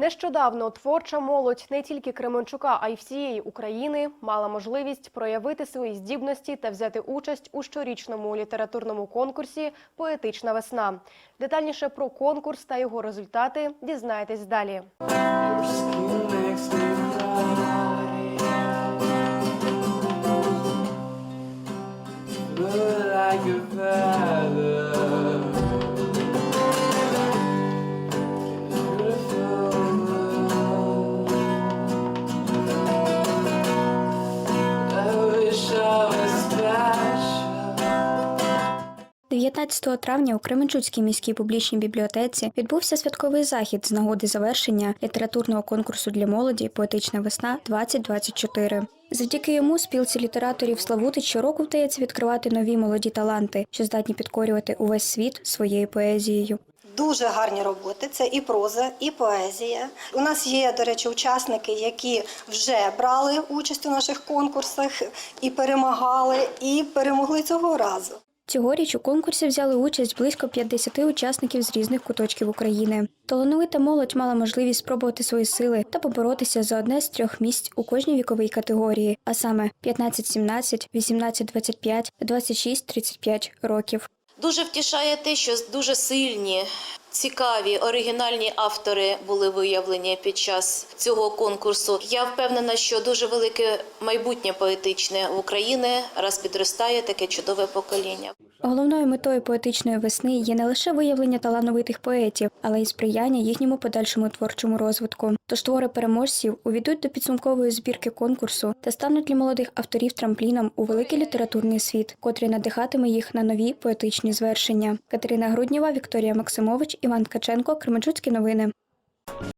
Нещодавно творча молодь не тільки Кременчука, а й всієї України мала можливість проявити свої здібності та взяти участь у щорічному літературному конкурсі Поетична весна. Детальніше про конкурс та його результати дізнаєтесь далі. Like a feather. 19 травня у Кременчуцькій міській публічній бібліотеці відбувся святковий захід з нагоди завершення літературного конкурсу для молоді Поетична весна 2024 Завдяки йому спілці літераторів Славути щороку вдається відкривати нові молоді таланти, що здатні підкорювати увесь світ своєю поезією. Дуже гарні роботи. Це і проза, і поезія. У нас є, до речі, учасники, які вже брали участь у наших конкурсах і перемагали, і перемогли цього разу. Цьогоріч у конкурсі взяли участь близько 50 учасників з різних куточків України. Талановита молодь мала можливість спробувати свої сили та поборотися за одне з трьох місць у кожній віковій категорії, а саме 15-17, 18-25 та 26-35 років. Дуже втішає те, що дуже сильні, цікаві, оригінальні автори були виявлені під час цього конкурсу. Я впевнена, що дуже велике майбутнє поетичне в Україні раз підростає таке чудове покоління. Головною метою поетичної весни є не лише виявлення талановитих поетів, але й сприяння їхньому подальшому творчому розвитку. Тож твори переможців увійдуть до підсумкової збірки конкурсу та стануть для молодих авторів трампліном у великий літературний світ, котрий надихатиме їх на нові поетичні звершення. Катерина Груднєва, Вікторія Максимович, Іван Ткаченко, Кременчуцькі новини.